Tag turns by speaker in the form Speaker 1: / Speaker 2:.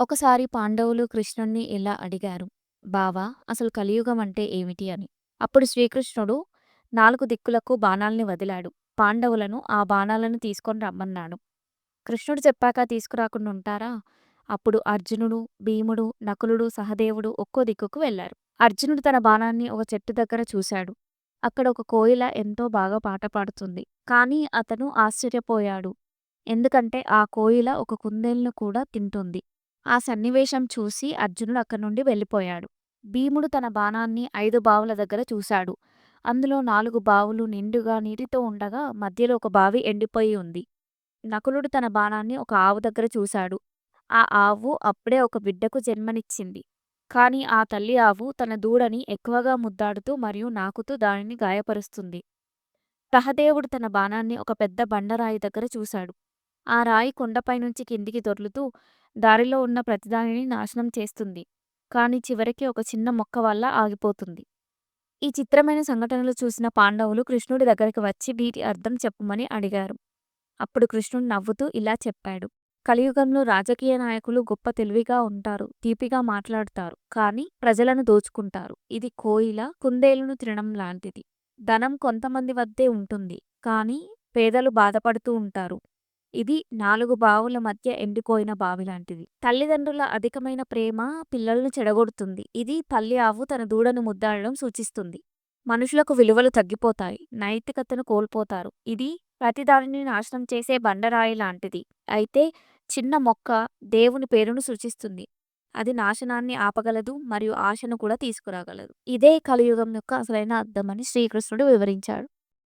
Speaker 1: ఒకసారి పాండవులు కృష్ణుణ్ణి ఇలా అడిగారు బావా అసలు కలియుగం అంటే ఏమిటి? అని. అప్పుడు శ్రీకృష్ణుడు నాలుగు దిక్కులకు బాణాల్ని వదిలాడు. పాండవులను ఆ బాణాలను తీసుకొని రమ్మన్నాడు. కృష్ణుడు చెప్పాక తీసుకురాకుండా ఉంటారా? అప్పుడు అర్జునుడు భీముడు నకులుడు సహదేవుడు ఒక్కో దిక్కుకు వెళ్ళారు అర్జునుడు తన బాణాన్ని ఒక చెట్టు దగ్గర చూశాడు. అక్కడ ఒక కోయిల ఎంతో బాగా పాట పాడుతుంది. కానీ అతను ఆశ్చర్యపోయాడు. ఎందుకంటే ఆ కోయిల ఒక కుందేలును కూడా తింటుంది. ఆ సన్నివేశం చూసి అర్జునుడు అక్కడి నుండి వెళ్ళిపోయాడు. భీముడు తన బాణాన్ని ఐదు బావుల దగ్గర చూశాడు. అందులో నాలుగు బావులు నిండుగా నీటితో ఉండగా మధ్యలో ఒక బావి ఎండిపోయి ఉంది. నకులుడు తన బాణాన్ని ఒక ఆవు దగ్గర చూశాడు. ఆ ఆవు అప్పుడే ఒక బిడ్డకు జన్మనిచ్చింది. కానీ ఆ తల్లి ఆవు తన దూడని ఎక్కువగా ముద్దాడుతూ మరియు నాకుతూ దానిని గాయపరుస్తుంది. సహదేవుడు తన బాణాన్ని ఒక పెద్ద బండరాయి దగ్గర చూశాడు. ఆ రాయి కొండపై నుంచి కిందికి దొర్లుతూ దారిలో ఉన్న ప్రతిదానిని నాశనం చేస్తుంది. కానీ చివరికి ఒక చిన్న మొక్క వల్ల ఆగిపోతుంది. ఈ చిత్రమైన సంఘటనలు చూసిన పాండవులు కృష్ణుడి దగ్గరికి వచ్చి వీటి అర్థం చెప్పమని అడిగారు. అప్పుడు కృష్ణుడు నవ్వుతూ ఇలా చెప్పాడు. కలియుగంలో రాజకీయ నాయకులు గొప్ప తెలివిగా ఉంటారు తీపిగా మాట్లాడతారు కానీ ప్రజలను దోచుకుంటారు. ఇది కోయిల కుందేలును తినడం లాంటిది. ధనం కొంతమంది వద్దే ఉంటుంది కానీ పేదలు బాధపడుతూ ఉంటారు. ఇది నాలుగు బావుల మధ్య ఎండిపోయిన బావి లాంటిది. తల్లిదండ్రుల అధికమైన ప్రేమ పిల్లలను చెడగొడుతుంది. ఇది తల్లి ఆవు తన దూడను ముద్దాడడం సూచిస్తుంది. మనుషులకు విలువలు తగ్గిపోతాయి. నైతికతను కోల్పోతారు. ఇది ప్రతిదానిని నాశనం చేసే బండరాయి లాంటిది. అయితే చిన్న మొక్క దేవుని పేరును సూచిస్తుంది. అది నాశనాన్ని ఆపగలదు మరియు ఆశను కూడా తీసుకురాగలదు. ఇదే కలియుగం యొక్క అసలైన అర్థమని శ్రీకృష్ణుడు వివరించాడు.